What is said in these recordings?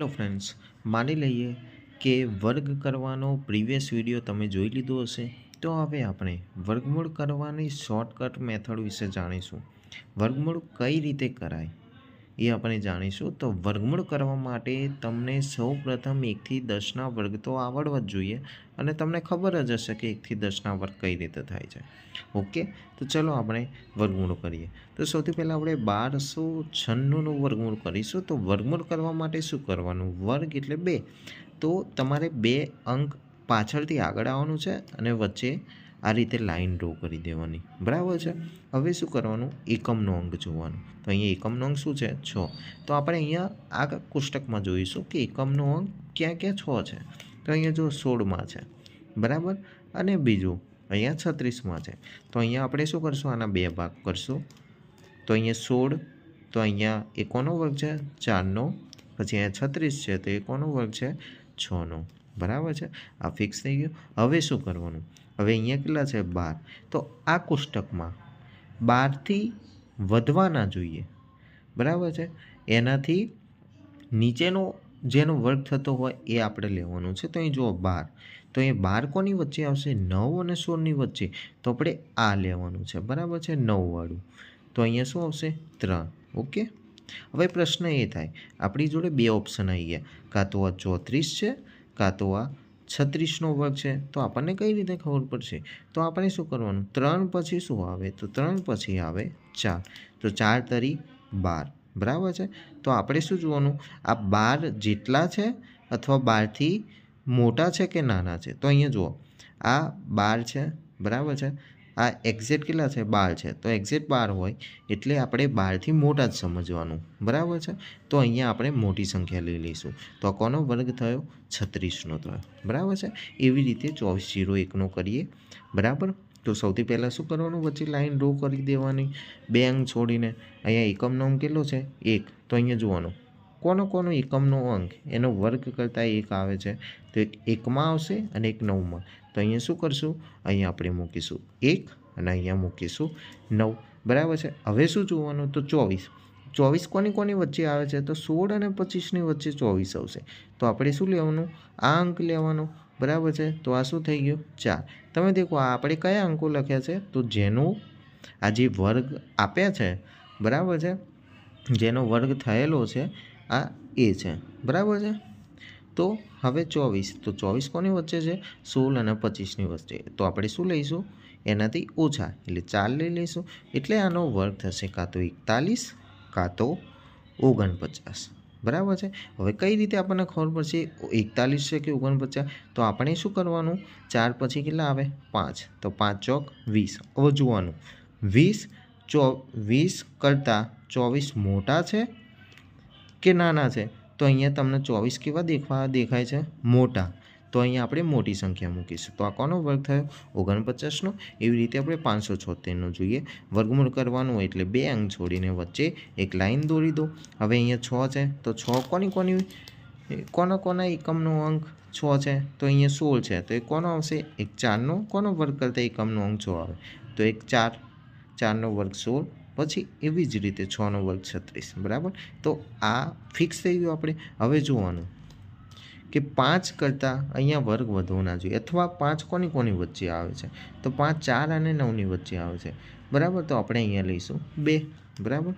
Hello friends, માની લઈએ કે વર્ગ કરવાનો પ્રીવિયસ વીડિયો તમે જોઈ લીધો હશે, તો હવે આપણે વર્ગમૂળ કરવાની શોર્ટકટ મેથડ વિશે જાણીશું. વર્ગમૂળ કઈ રીતે કરાય? એ આપણે જાણીશું. તો વર્ગમૂળ કરવા માટે તમને સૌ પ્રથમ એકથી દસના વર્ગ તો આવડવા જ જોઈએ અને તમને ખબર જ હશે કે એકથી દસના વર્ગ કઈ રીતે થાય છે. ઓકે? તો ચલો આપણે વર્ગમૂળ કરીએ. તો સૌથી પહેલાં આપણે બારસો છન્નુંનું વર્ગમૂળ કરીશું. તો વર્ગમૂળ કરવા માટે શું કરવાનું? વર્ગ એટલે બે. તો તમારે બે અંક પાછળથી આગળ આવવાનું છે અને વચ્ચે આ રીતે લાઈન ડ્રો કરી દેવાની. બરાબર છે? હવે શું કરવાનું? એકમનો અંક જોવાનું. તો અહીંયા એકમનો અંક શું છે? છ. તો આપણે અહીંયા આ કોષ્ટકમાં જોઈશું કે એકમનો અંક ક્યાં ક્યાં છ છે? તો અહીંયા જો સોળમાં છે. બરાબર? અને બીજું, અહીંયા છત્રીસમાં છે. તો અહીંયા આપણે શું કરશું? આના બે ભાગ કરશું. તો અહીંયા સોળ, તો અહીંયા એકોનો વર્ગ છે? ચારનો. પછી અહીંયા છત્રીસ છે, તો એકોનો વર્ગ છે? છનો. બરાબર છે? આ ફિક્સ થઈ ગયું. હવે શું કરવાનું? હવે અહીંયા કેટલા છે? બાર. તો આ કોષ્ટકમાં બારથી વધવાના જોઈએ. બરાબર છે? એનાથી નીચેનો જેનો વર્ગ થતો હોય એ આપણે લેવાનું છે. તો અહીં જુઓ, બાર. તો એ બાર કોની વચ્ચે આવશે? નવ અને સોળની વચ્ચે. તો આપણે આ લેવાનું છે. બરાબર છે? નવવાળું. તો અહીંયા શું આવશે? ત્રણ. ઓકે? હવે પ્રશ્ન એ થાય. આપણી જોડે બે ઓપ્શન આવી ગયા. કાં તો આ ચોત્રીસ છે, કાં તો આ છત્રીસનો વર્ગ છે, તો આપણને કઈ રીતે ખબર પડશે? તો આપણે શું કરવાનું? ત્રણ પછી શું આવે? તો ત્રણ પછી આવે ચાર. તો ચાર તરી બાર. બરાબર છે? તો આપણે શું જોવાનું? આ બાર જેટલા છે અથવા બારથી મોટા છે કે નાના છે? તો અહીંયા જુઓ. આ બાર છે. બરાબર છે? આ એક્ઝેટ કેટલા છે? બાર છે. તો એક્ઝેટ બાર હોય એટલે આપણે બારથી મોટા જ સમજવાનું. બરાબર છે? તો અહીંયા આપણે મોટી સંખ્યા લઈ લઈશું. તો કોનો વર્ગ થયો? છત્રીસનો થયો. બરાબર છે? એવી રીતે ચોવીસ જીરો એકનો કરીએ. બરાબર? તો સૌથી પહેલાં શું કરવાનું? વચ્ચે લાઈન ડ્રો કરી દેવાની. બે અંક છોડીને. અહીંયા એકમનો અંક કેટલો છે? એક. તો અહીંયા જોવાનું. કોનો કોનો એકમનો અંક એનો વર્ગ કરતાં એક આવે છે. તો એક એકમાં આવશે અને એક નવમાં. તો અહીંયા શું કરશું? અહીંયા આપણે મૂકીશું એક અને અહીંયા મૂકીશું નવ. બરાબર છે? હવે શું જોવાનું? તો ચોવીસ. ચોવીસ કોની કોની વચ્ચે આવે છે? તો સોળ અને પચીસની વચ્ચે ચોવીસ આવશે. તો આપણે શું લેવાનું? આ અંક લેવાનો. બરાબર છે? તો આ શું થઈ ગયું? ચાર. તમે દેખો, આ આપણે કયા અંકો લખ્યા છે? તો જેનું આ જે વર્ગ આપ્યા છે, બરાબર છે? જેનો વર્ગ થયેલો છે આ એ છે. બરાબર છે? તો હવે ચોવીસ. તો ચોવીસ કોની વચ્ચે છે? સોળ અને પચીસની વચ્ચે. તો આપણે શું લઈશું? એનાથી ઓછા. એટલે ચાર લઈ લઈશું. એટલે આનો વર્ગ થશે કાં તો એકતાલીસ, કાં તો ઓગણપચાસ. બરાબર છે? હવે કઈ રીતે આપણને ખબર પડશે? એકતાલીસ છે કે ઓગણપચાસ? તો આપણે શું કરવાનું? ચાર પછી કેટલા આવે? પાંચ. તો પાંચ ચોક વીસ. હવે જોવાનું. વીસ ચો, વીસ કરતાં ચોવીસ મોટા છે? કે નાના છે? તો અહીંયા તમને ચોવીસ કેવા દેખવા, દેખાય છે? મોટા. તો અહીંયા આપણે મોટી સંખ્યા મૂકીશું. તો આ કોનો વર્ગ થયો? ઓગણપચાસનો. એવી રીતે આપણે પાંચસો છોતેરનો જોઈએ. વર્ગમૂળ કરવાનું એટલે બે અંક છોડીને વચ્ચે એક લાઈન દોરી દો. હવે અહીંયા છ છે. તો છ કોની કોની કોના કોના એકમનો અંક છ છે? તો અહીંયા સોળ છે. તો એ કોનો આવશે? એક ચારનો. કોનો વર્ગ કરતા એકમનો અંક છ આવે? તો એક ચાર. ચારનો વર્ગ સોળ. પછી એવી જ રીતે છનો વર્ગ છત્રીસ, બરાબર? તો આ ફિક્સ થઈ ગયું આપણે. હવે જોવાનું કે પાંચ કરતાં અહીંયા વર્ગ વધવો ના જોઈએ. અથવા પાંચ કોની કોની વચ્ચે આવે છે? તો પાંચ ચાર અને નવની વચ્ચે આવે છે. બરાબર? તો આપણે અહીંયા લઈશું બે, બરાબર?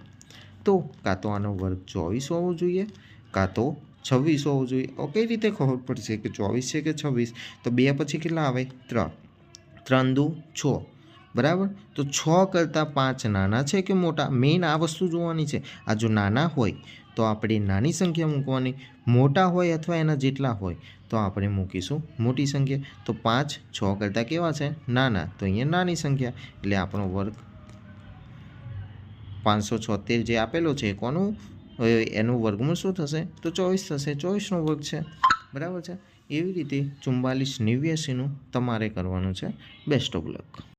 તો કાં તો આનો વર્ગ ચોવીસ હોવો જોઈએ, કાં તો છવ્વીસ હોવો જોઈએ. કઈ રીતે ખબર પડશે કે ચોવીસ છે કે છવ્વીસ? તો બે પછી કેટલા આવે? ત્રણ. ત્રણ દુ છ. બરાબર? તો છ કરતાં પાંચ નાના છે કે મોટા? મેઇન આ વસ્તુ જોવાની છે. આ જો નાના હોય, તો આપણે નાની સંખ્યા મૂકવાની. મોટા હોય અથવા એના જેટલા હોય, તો આપણે મૂકીશું મોટી સંખ્યા. તો પાંચ છ કરતાં કેવા છે? નાના. તો અહીંયા નાની સંખ્યા. એટલે આપણો વર્ગ પાંચસો છોતેર જે આપેલો છે, કોનું? એનું વર્ગમૂળ શું થશે? તો ચોવીસ થશે. ચોવીસનો વર્ગ છે. બરાબર છે? એવી રીતે ચુમ્બાલીસ નેવ્યાસીનું તમારે કરવાનું છે. Best of luck.